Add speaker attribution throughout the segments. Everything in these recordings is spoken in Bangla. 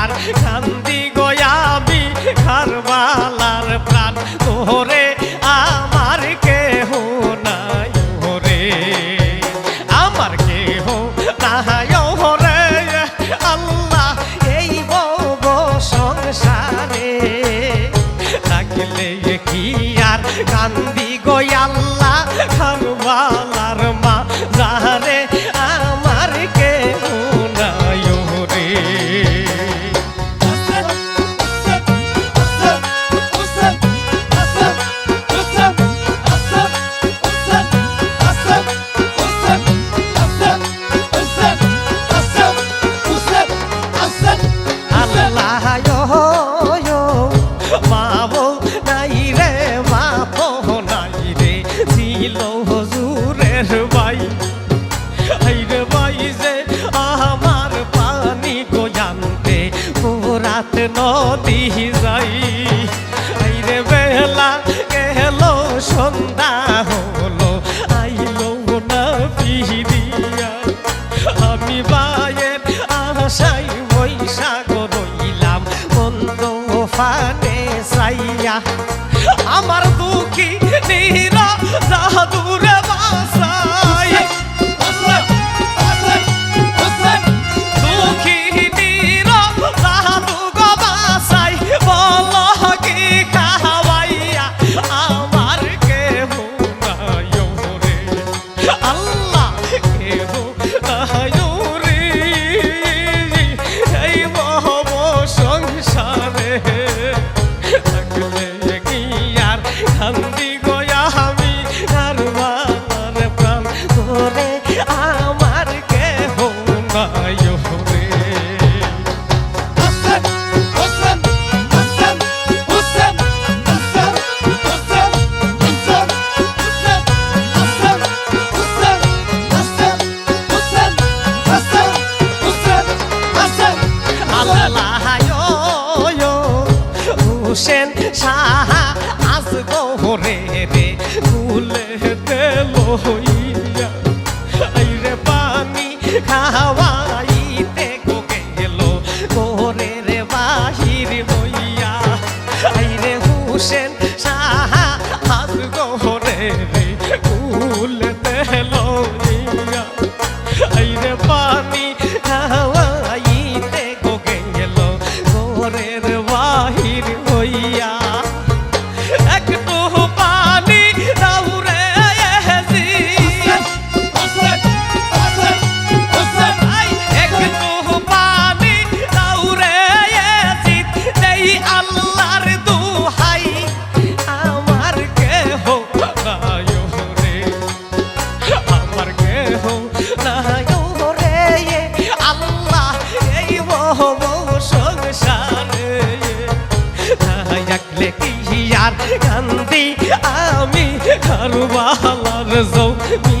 Speaker 1: আর কান্দি গয়াবি খারবালার প্রাণ। তোরে আমার কেহ নাই রে আমার কেহ নাহায় রে আল্লাহ এই বব সংসারে থাকলে কি কান্দি গয়াল্লা খারবালার মা। যাহারে নদী যাই। আইরে বেলা গেল, সন্ধ্যা হলো, আইলো না পিহিদিয়া আমি বায়ের আশাই বৈশাখ রইলাম, বন্ধ ফানে সাইয়া আমার দুঃখী 哦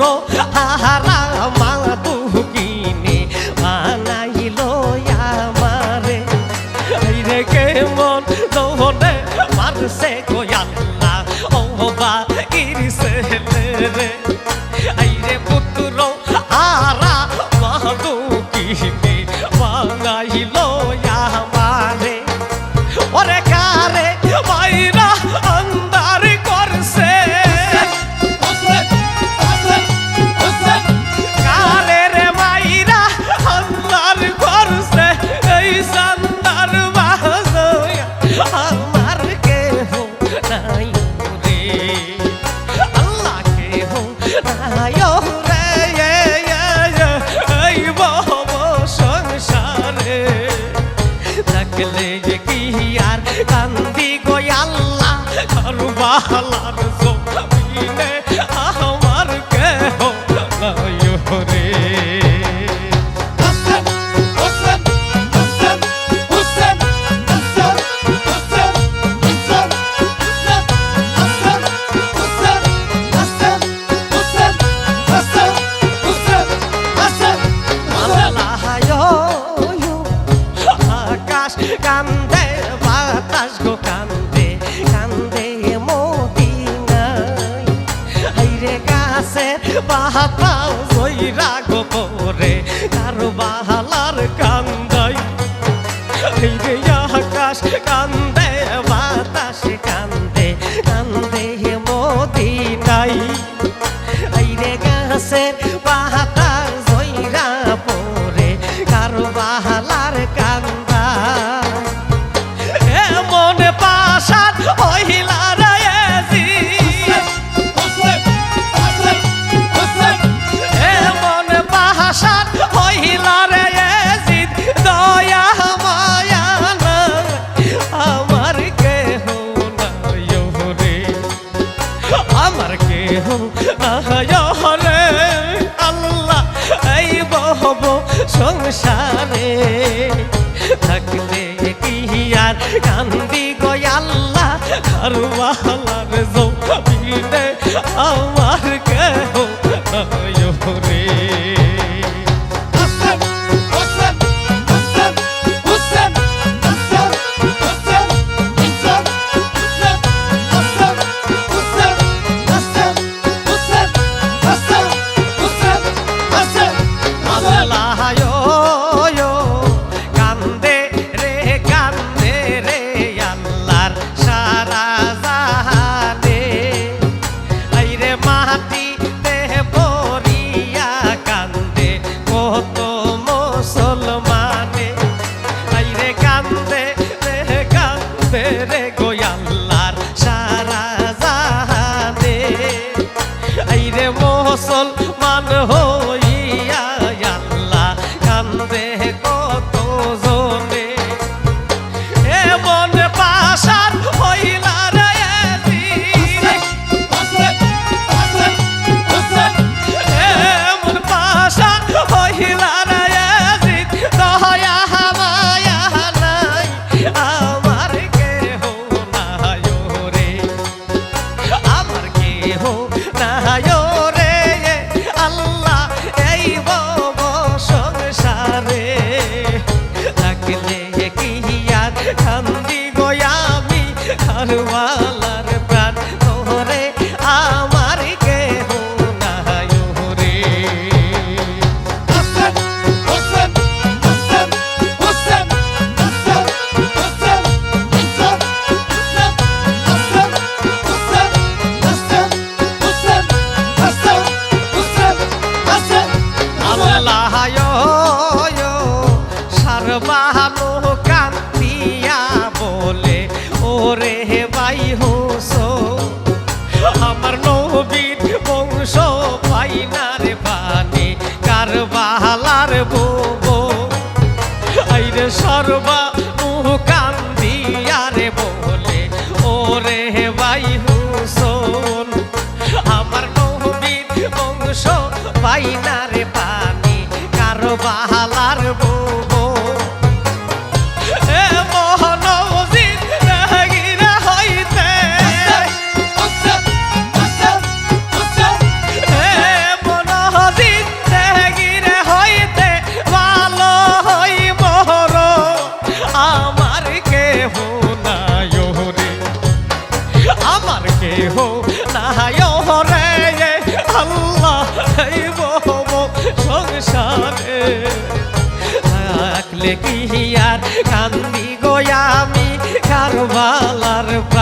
Speaker 1: হলো আহার মা দুকিনে বানাইল আমারে রে কেমন দোহনে মারছে গোয়াল্লা ও ইরিসে রে দেখলে যে কি আর কান্দি গো আল্লাহ কারু বাহালার জয়রা গোপরে কারবা আমার কেহ হলে আল্লাহ, এই বহব সংসারে। থাকলে কি আর কান্দি গয়াল্লা ঘরওয়ালার জমিনে আমার মুসলমান হো সর্বা ও কান্দিয়ারে বলে ওরে ভাই হুসন আমার নবীর বংশ পাইনারে পানি কারবা কি আর কান্দি গো আমি কারবালার পা